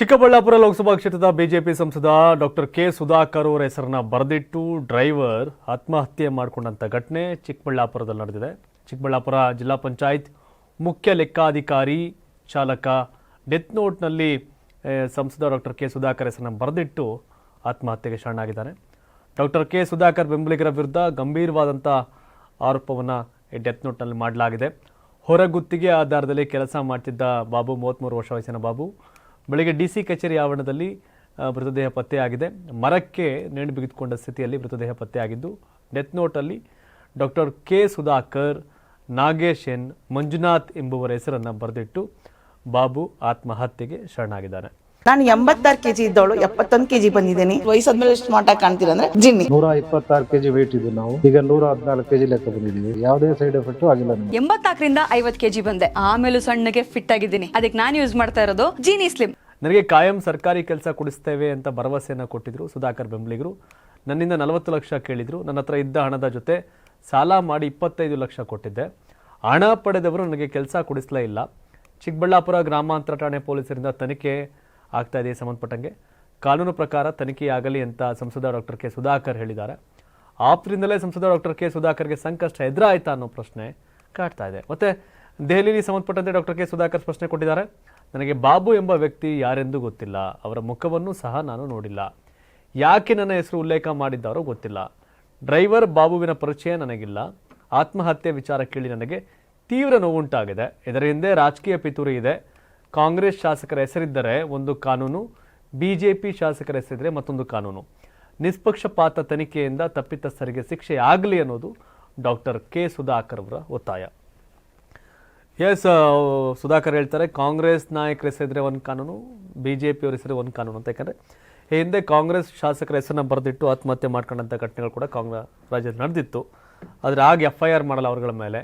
ಚಿಕ್ಕಬಳ್ಳಾಪುರ ಲೋಕಸಭಾ ಕ್ಷೇತ್ರದ ಬಿಜೆಪಿ ಸಂಸದ doctor K Sudhakar ಅವರ ಹೆಸರನ್ನ ಬರೆದಿಟ್ಟು ಡ್ರೈವರ್ ಆತ್ಮಹತ್ಯೆ ಮಾಡಿಕೊಂಡಂತ ಘಟನೆ ಚಿಕ್ಕಬಳ್ಳಾಪುರದಲ್ಲಿ ನಡೆದಿದೆ. ಚಿಕ್ಕಬಳ್ಳಾಪುರ ಜಿಲ್ಲಾ ಪಂಚಾಯತ್ ಮುಖ್ಯ ಲೆಕ್ಕಾಧಿಕಾರಿ ಚಾಲಕ ಡೆತ್ ನೋಟ್ನಲ್ಲಿ ಸಂಸದ ಡಾಕ್ಟರ್ ಕೆ ಸುಧಾಕರ್ ಹೆಸರನ್ನ ಬರೆದಿಟ್ಟು ಆತ್ಮಹತ್ಯೆಗೆ ಶರಣಾಗಿದ್ದಾನೆ ಡಾಕ್ಟರ್ ಕೆ ಸುಧಾಕರ್ ಬೆಂಬಲಿಗರ ವಿರುದ್ಧ ಗಂಭೀರವಾದಂಥ ಆರೋಪವನ್ನು ಡೆತ್ ನೋಟ್ನಲ್ಲಿ ಮಾಡಲಾಗಿದೆ. ಹೊರಗುತ್ತಿಗೆ ಆಧಾರದಲ್ಲಿ ಕೆಲಸ ಮಾಡ್ತಿದ್ದ ಬಾಬು ಮೂವತ್ತ್ಮೂರು ವರ್ಷ ವಯಸ್ಸಿನ ಬಾಬು ಬೆಳಿಗ್ಗೆ ಡಿ ಸಿ ಕಚೇರಿ ಆವರಣದಲ್ಲಿ ಮೃತದೇಹ ಪತ್ತೆಯಾಗಿದೆ. ಮರಕ್ಕೆ ನೇಣು ಬಿಗಿದುಕೊಂಡ ಸ್ಥಿತಿಯಲ್ಲಿ ಮೃತದೇಹ ಪತ್ತೆಯಾಗಿದ್ದು, death ನೋಟಲ್ಲಿ doctor K Sudhakar, Nagesh N, Manjunath ಎಂಬುವರ ಹೆಸರನ್ನು ಬರೆದಿಟ್ಟು, ಬಾಬು ಆತ್ಮಹತ್ಯೆಗೆ ಶರಣಾಗಿದ್ದಾನೆ ನಾನು ಎಂಬತ್ತಾರು ಕೆಜಿ ಇದ್ದವಳು ಎಪ್ಪತ್ತೊಂದು ಕೆಜಿ ಬಂದಿದ್ದೀನಿ. ವಯಸ್ಸಾದ್ಮೇಲೆ ಸ್ಮಾರ್ಟ್ ಆಗಿ ಕಾಣ್ತೀರ ಅಂದ್ರೆ ಜಿನ್ನಿ. ನೂರ ಇಪ್ಪತ್ತಾರು ಕೆಜಿ ವೇಟ್ ಇದ್ದು ನಾವು. ಈಗ ನೂರ ಹದಿನಾಲ್ಕು ಕೆಜಿ ಲೆಕ್ಕ ಬಂದಿದ್ದೀವಿ. ಯಾವುದೇ ಸೈಡ್ ಎಫೆಕ್ಟ್ ಆಗಿಲ್ಲ ಎಂಬತ್ತಾಕರಿಂದ ಎಂಬತ್ನಾಲ್ಕರಿಂದ ಐವತ್ ಕೆಜಿ ಬಂದೆ. ಆಮೇಲೆ ಸಣ್ಣಗೆ ಫಿಟ್ ಆಗಿದ್ದೀನಿ. ಅದಕ್ಕೆ ನಾನು ಯೂಸ್ ಮಾಡ್ತಾ ಇರೋದು ಜೀನಿ ಸ್ಲಿಮ್ ನನಗೆ ಕಾಯಂ ಸರ್ಕಾರಿ ಕೆಲಸ ಕೊಡಿಸ್ತೇವೆ ಅಂತ ಭರವಸೆಯನ್ನು ಕೊಟ್ಟಿದ್ರು ಸುಧಾಕರ್ ಬೆಂಬಲಿಗರು. ನನ್ನಿಂದ ನಲವತ್ತು ಲಕ್ಷ ಕೇಳಿದ್ರು. ನನ್ನ ಹತ್ರ ಇದ್ದ ಹಣದ ಜೊತೆ ಸಾಲ ಮಾಡಿ ಇಪ್ಪತ್ತೈದು ಲಕ್ಷ ಕೊಟ್ಟಿದ್ದೆ. ಹಣ ಪಡೆದವರು ನನಗೆ ಕೆಲಸ ಕೊಡಿಸ್ಲೇ ಇಲ್ಲ. ಚಿಕ್ಕಬಳ್ಳಾಪುರ ಗ್ರಾಮಾಂತರ ಠಾಣೆ ಪೊಲೀಸರಿಂದ ತನಿಖೆ ಆಗ್ತಾ ಇದೆ ಸಂಬಂಧಪಟ್ಟಂಗೆ. ಕಾನೂನು ಪ್ರಕಾರ ತನಿಖೆಯಾಗಲಿ ಅಂತ ಸಂಸದ ಡಾಕ್ಟರ್ ಕೆ ಸುಧಾಕರ್ ಹೇಳಿದ್ದಾರೆ. ಆಪ್ತರಿಂದಲೇ ಸಂಸದ ಡಾಕ್ಟರ್ ಕೆ ಸುಧಾಕರ್ಗೆ ಸಂಕಷ್ಟ ಎದುರಾಯ್ತಾ ಅನ್ನೋ ಪ್ರಶ್ನೆ ಕಾಡ್ತಾ ಇದೆ. ಮತ್ತೆ ದೆಹಲಿಯಲ್ಲಿ ಸಂಬಂಧಪಟ್ಟಂತೆ ಡಾಕ್ಟರ್ ಕೆ ಸುಧಾಕರ್ ಪ್ರಶ್ನೆ ಕೊಟ್ಟಿದ್ದಾರೆ. ನನಗೆ ಬಾಬು ಎಂಬ ವ್ಯಕ್ತಿ ಯಾರೆಂದು ಗೊತ್ತಿಲ್ಲ. ಅವರ ಮುಖವನ್ನು ಸಹ ನಾನು ನೋಡಿಲ್ಲ. ಯಾಕೆ ನನ್ನ ಹೆಸರು ಉಲ್ಲೇಖ ಮಾಡಿದ್ದಾರೋ ಗೊತ್ತಿಲ್ಲ. ಡ್ರೈವರ್ ಬಾಬುವಿನ ಪರಿಚಯ ನನಗಿಲ್ಲ. ಆತ್ಮಹತ್ಯೆ ವಿಚಾರ ಕೇಳಿ ನನಗೆ ತೀವ್ರ ನೋವುಂಟಾಗಿದೆ. ಇದರ ಹಿಂದೆ ರಾಜಕೀಯ ಪಿತೂರಿ ಇದೆ. ಕಾಂಗ್ರೆಸ್ ಶಾಸಕರ ಹೆಸರಿದ್ದರೆ ಒಂದು ಕಾನೂನು, ಬಿಜೆಪಿ ಶಾಸಕರ ಹೆಸರಿದ್ದರೆ ಮತ್ತೊಂದು ಕಾನೂನು. ನಿಷ್ಪಕ್ಷಪಾತ ತನಿಖೆಯಿಂದ ತಪ್ಪಿತಸ್ಥರಿಗೆ ಶಿಕ್ಷೆ ಆಗಲಿ ಅನ್ನೋದು ಡಾಕ್ಟರ್ ಕೆ ಸುಧಾಕರ್ ಅವರ ಒತ್ತಾಯ. ಎಸ್ ಸುಧಾಕರ್ ಹೇಳ್ತಾರೆ, ಕಾಂಗ್ರೆಸ್ ನಾಯಕರ ಹೆಸರಿದ್ರೆ ಒಂದು ಕಾನೂನು ಬಿ ಜೆ ಪಿಯವ್ರ ಹೆಸರು ಒಂದು ಕಾನೂನು ಅಂತ. ಯಾಕಂದರೆ ಹಿಂದೆ ಕಾಂಗ್ರೆಸ್ ಶಾಸಕರ ಹೆಸರನ್ನ ಬರೆದಿಟ್ಟು ಆತ್ಮಹತ್ಯೆ ಮಾಡ್ಕೊಂಡಂಥ ಘಟನೆಗಳು ಕೂಡ ಕಾಂಗ್ರೆಸ್ ರಾಜ್ಯದಲ್ಲಿ ನಡೆದಿತ್ತು. ಆದರೆ ಆಗ ಎಫ್ ಐ ಆರ್ ಮಾಡಲ್ಲ ಅವರುಗಳ ಮೇಲೆ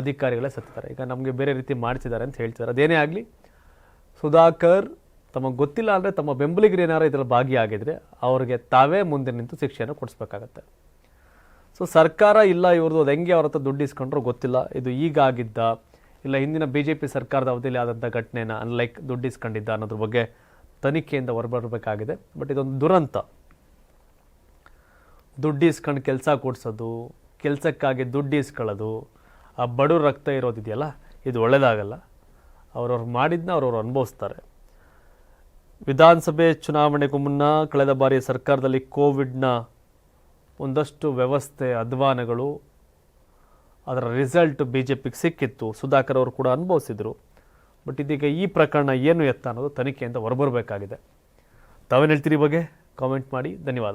ಅಧಿಕಾರಿಗಳೇ ಸತ್ತಾರೆ ಈಗ ನಮಗೆ ಬೇರೆ ರೀತಿ ಮಾಡ್ತಿದ್ದಾರೆ ಅಂತ ಹೇಳ್ತಿದ್ದಾರೆ. ಅದೇನೇ ಆಗಲಿ ಸುಧಾಕರ್ ತಮಗೆ ಗೊತ್ತಿಲ್ಲ ಅಂದರೆ ತಮ್ಮ ಬೆಂಬಲಿಗರು ಏನಾರು ಇದರಲ್ಲಿ ಭಾಗಿಯಾಗಿದ್ರೆ ಅವರಿಗೆ ತಾವೇ ಮುಂದೆ ನಿಂತು ಶಿಕ್ಷೆಯನ್ನು ಕೊಡಿಸ್ಬೇಕಾಗತ್ತೆ. ಸೊ ಸರ್ಕಾರ ಇಲ್ಲ ಇವ್ರದ್ದು, ಅದು ಹೆಂಗೆ ಅವ್ರ ಹತ್ರ ದುಡ್ಡು ಇಸ್ಕೊಂಡ್ರು ಗೊತ್ತಿಲ್ಲ. ಇದು ಈಗ ಆಗಿದ್ದ ಇಲ್ಲ ಹಿಂದಿನ ಬಿ ಜೆ ಪಿ ಸರ್ಕಾರದ ಅವಧಿಯಲ್ಲಿ ಆದಂಥ ಘಟನೆನ ಅನ್ಲೈಕ್ ದುಡ್ಡು ಇಸ್ಕೊಂಡಿದ್ದ ಅನ್ನೋದ್ರ ಬಗ್ಗೆ ತನಿಖೆಯಿಂದ ಹೊರಬರಬೇಕಾಗಿದೆ. ಬಟ್ ಇದೊಂದು ದುರಂತ. ದುಡ್ಡು ಇಸ್ಕೊಂಡು ಕೆಲಸ ಕೊಡಿಸೋದು, ಕೆಲಸಕ್ಕಾಗಿ ದುಡ್ಡು ಇಸ್ಕೊಳ್ಳೋದು, ಆ ಬಡವ್ರ ರಕ್ತ ಇರೋದಿದೆಯಲ್ಲ, ಇದು ಒಳ್ಳೆಯದಾಗಲ್ಲ ಅವ್ರವ್ರು ಮಾಡಿದ್ನ ಅವ್ರವ್ರು ಅನುಭವಿಸ್ತಾರೆ. ವಿಧಾನಸಭೆ ಚುನಾವಣೆಗೂ ಮುನ್ನ ಕಳೆದ ಬಾರಿ ಸರ್ಕಾರದಲ್ಲಿ ಕೋವಿಡ್ನ ಒಂದಷ್ಟು ವ್ಯವಸ್ಥೆ ಅಧ್ವಾನಗಳು, ಅದರ ರಿಸಲ್ಟ್ ಬಿ ಜೆ ಪಿಗೆ ಸಿಕ್ಕಿತ್ತು. ಸುಧಾಕರ್ ಅವರು ಕೂಡ ಅನುಭವಿಸಿದರು. ಬಟ್ ಇದೀಗ ಈ ಪ್ರಕರಣ ಏನು ಎತ್ತ ಅನ್ನೋದು ತನಿಖೆಯಿಂದ ಹೊರಬರಬೇಕಾಗಿದೆ. ತಾವೇನು ಹೇಳ್ತೀರಿ ಬಗ್ಗೆ? ಕಾಮೆಂಟ್ ಮಾಡಿ. ಧನ್ಯವಾದ.